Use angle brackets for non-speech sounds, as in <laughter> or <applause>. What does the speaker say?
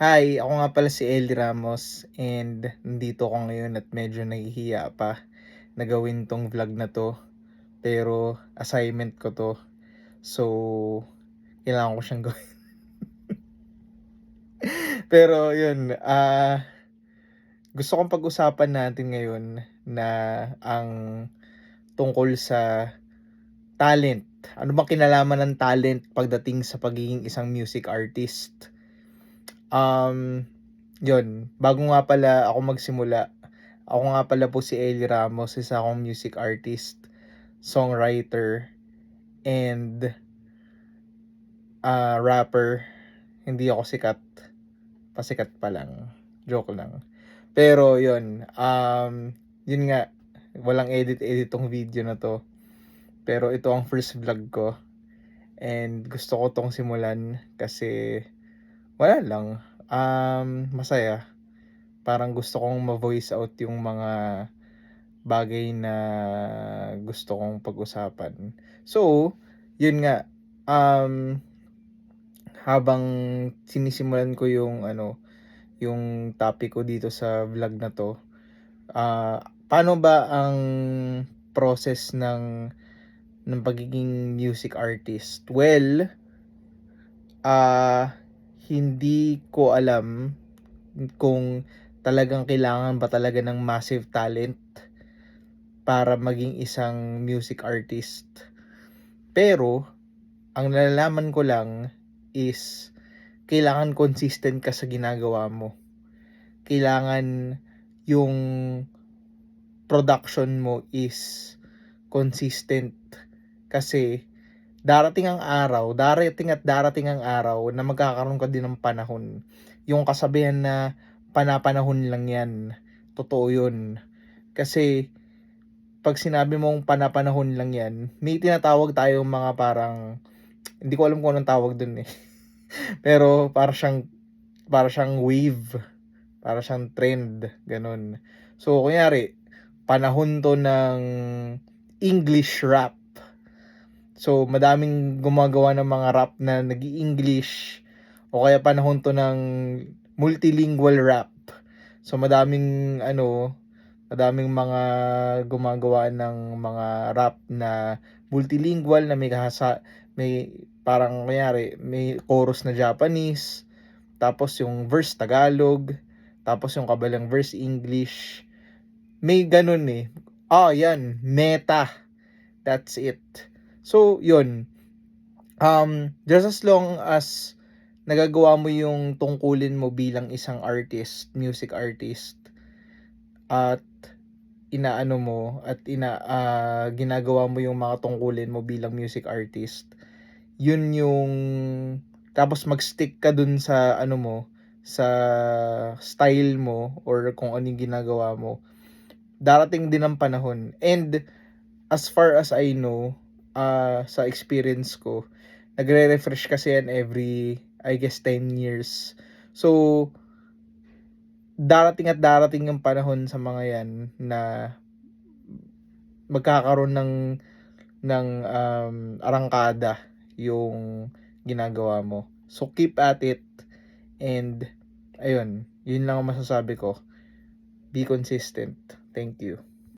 Hi, ako nga pala si Eli Ramos and nandito ako ngayon at medyo nahihiya pa na gawin tong vlog na to. Pero assignment ko to. So, kailangan ko siyang <laughs> gawin. Pero yun, ah gusto kong pag-usapan natin ngayon na ang tungkol sa talent. Ano bang kinalaman ng talent pagdating sa pagiging isang music artist? Um, yun, bago nga pala ako magsimula, ako nga pala po si Eli Ramos, isa akong music artist, songwriter, and uh, rapper. Hindi ako sikat. Pasikat pa lang. Joke lang. Pero yun, um, yun nga, walang edit-edit tong video na to. Pero ito ang first vlog ko. And gusto ko tong simulan kasi wala lang. Um, masaya. Parang gusto kong ma-voice out yung mga bagay na gusto kong pag-usapan. So, yun nga. Um, habang sinisimulan ko yung ano, yung topic ko dito sa vlog na to. ah paano ba ang process ng ng pagiging music artist? Well, ah hindi ko alam kung talagang kailangan ba talaga ng massive talent para maging isang music artist. Pero, ang nalalaman ko lang is kailangan consistent ka sa ginagawa mo. Kailangan yung production mo is consistent kasi darating ang araw, darating at darating ang araw na magkakaroon ka din ng panahon. Yung kasabihan na panapanahon lang yan. Totoo yun. Kasi pag sinabi mong panapanahon lang yan, may tinatawag tayong mga parang hindi ko alam kung anong tawag dun eh. <laughs> Pero para siyang para siyang wave, para siyang trend, ganun. So kunyari, panahon to ng English rap. So madaming gumagawa ng mga rap na nag-English o kaya panahon to ng multilingual rap. So madaming ano, madaming mga gumagawa ng mga rap na multilingual na may kahasa may parang kunyari may chorus na Japanese, tapos yung verse Tagalog, tapos yung kabilang verse English. May ganun eh. Ah, yan, meta. That's it. So, yun. Um, just as long as nagagawa mo yung tungkulin mo bilang isang artist, music artist, at inaano mo at ina ah, ginagawa mo yung mga tungkulin mo bilang music artist yun yung tapos mag-stick ka dun sa ano mo sa style mo or kung ano yung ginagawa mo darating din ang panahon and as far as I know uh, sa experience ko nagre-refresh kasi yan every I guess 10 years so darating at darating yung panahon sa mga yan na magkakaroon ng ng um, arangkada yung ginagawa mo. So keep at it and ayun, yun lang ang masasabi ko. Be consistent. Thank you.